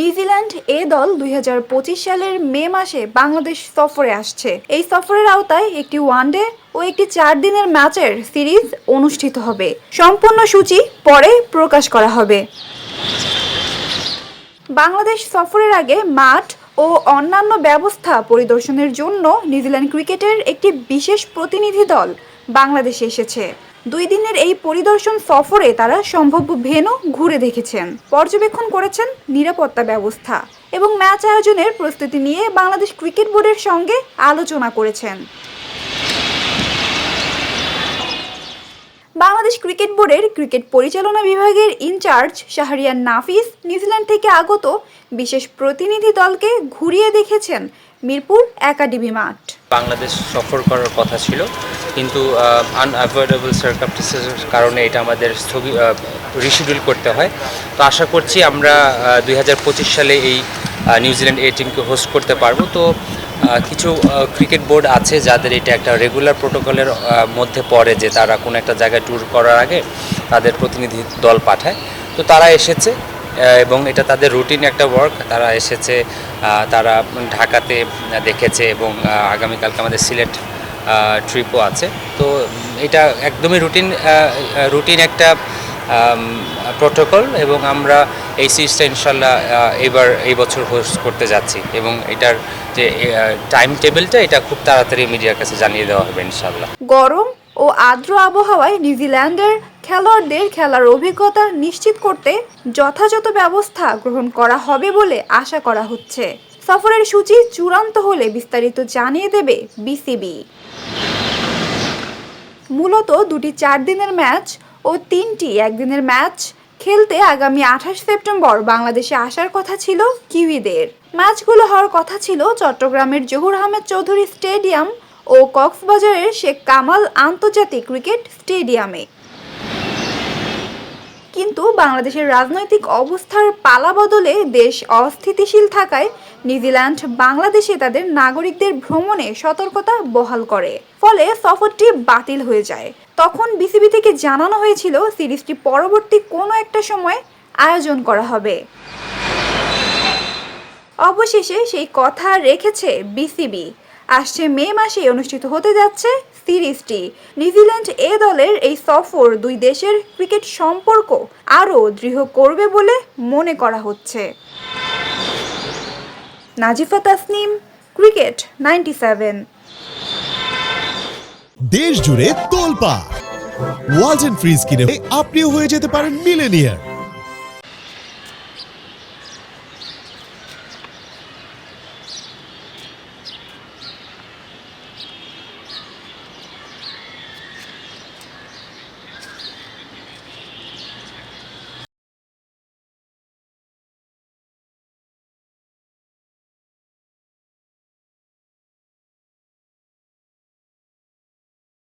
New Zealand এ দল দু হাজার পঁচিশ সালের মে মাসে বাংলাদেশ সফরে আসছে। এই সফরের আওতায় একটি ওয়ানডে ও একটি চার দিনের ম্যাচের সিরিজ অনুষ্ঠিত হবে। সম্পূর্ণ সূচি পরে প্রকাশ করা হবে। বাংলাদেশ সফরের আগে মাঠ ও অন্যান্য ব্যবস্থা পরিদর্শনের জন্য নিউজিল্যান্ড ক্রিকেটের একটি বিশেষ প্রতিনিধি দল বাংলাদেশে এসেছে। দুই দিনের এই পরিদর্শন সফরে তারা সম্ভাব্য ভেন্যু ঘুরে দেখেছেন, পর্যবেক্ষণ করেছেন নিরাপত্তা ব্যবস্থা এবং ম্যাচ আয়োজনের প্রস্তুতি নিয়ে বাংলাদেশ ক্রিকেট বোর্ডের সঙ্গে আলোচনা করেছেন। বাংলাদেশ ক্রিকেট বোর্ডের ক্রিকেট পরিচালনা বিভাগের ইনচার্জ শাহরিয়ার নাফিস নিউজিল্যান্ড থেকে আগত বিশেষ প্রতিনিধি দলকে ঘুরিয়ে দেখেছেন মিরপুর একাডেমি মাঠ। বাংলাদেশ সফর করার কথা ছিল। কিন্তু আনঅ্যাভয়েডেবল সার্কামস্টেন্সের কারণে এটা আমাদের স্থগি রিশিডিউল করতে হয়। তো আশা করছি আমরা দু হাজার পঁচিশ সালে এই নিউজিল্যান্ড এ টিমকে হোস্ট করতে পারব। তো কিছু ক্রিকেট বোর্ড আছে যাদের এটা একটা রেগুলার প্রোটোকলের মধ্যে পড়ে যে তারা কোনো একটা জায়গায় ট্যুর করার আগে তাদের প্রতিনিধি দল পাঠায়। তো তারা এসেছে এবং এটা তাদের রুটিন একটা ওয়ার্ক তারা এসেছে তারা ঢাকাতে দেখেছে এবং আগামীকালকে আমাদের সিলেট ট্রিপও আছে। তো এটা একদমই রুটিন রুটিন একটা প্রোটোকল এবং আমরা এই সিরিজটা ইনশাল্লাহ এবার এই বছর হোস্ট করতে যাচ্ছি এবং এটার যে টাইম টেবিলটা এটা খুব তাড়াতাড়ি মিডিয়ার কাছে জানিয়ে দেওয়া হবে ইনশাল্লাহ। গরম ও আর্দ্র আবহাওয়ায় নিউজিল্যান্ডের খেলোয়াড়দের খেলার অভিজ্ঞতা নিশ্চিত করতে যথাযথ ব্যবস্থা গ্রহণ করা হবে বলে আশা করা হচ্ছে। সফরের সূচি চূড়ান্ত হলে বিস্তারিত জানিয়ে দেবে বিসিবি। মূলত দুটি চার দিনের ম্যাচ ও তিনটি একদিনের ম্যাচ খেলতে আগামী আঠাশ সেপ্টেম্বর বাংলাদেশে আসার কথা ছিল কিউইদের। ম্যাচগুলো হওয়ার কথা ছিল চট্টগ্রামের জহুর আহমেদ চৌধুরী স্টেডিয়াম ও কক্সবাজারের শেখ কামাল আন্তর্জাতিক ক্রিকেট স্টেডিয়ামে। কিন্তু বাংলাদেশের রাজনৈতিক অবস্থার পালা বদলে দেশ অস্থিতিশীল থাকায় নিউজিল্যান্ড বাংলাদেশে তাদের নাগরিকদের ভ্রমণে সতর্কতা বহাল করে। ফলে সফরটি বাতিল হয়ে যায়। তখন বিসিবি থেকে জানানো হয়েছিল, সিরিজটি পরবর্তী কোনো একটা সময় আয়োজন করা হবে। অবশেষে সেই কথা রেখেছে বিসিবি। আসছে মে মাসে অনুষ্ঠিত হতে যাচ্ছে সিরিজটি নিউজিল্যান্ড এ দলের এই সফর দুই দেশের ক্রিকেট সম্পর্ক আরও দৃঢ় করবে বলে মনে করা হচ্ছে। Nazifa Tasnim, cricket ninety seven. দেশ জুড়ে তোলপা ওয়ালটন ফ্রিজ কিনে আপনিও হয়ে যেতে পারেন মিলেনিয়ার।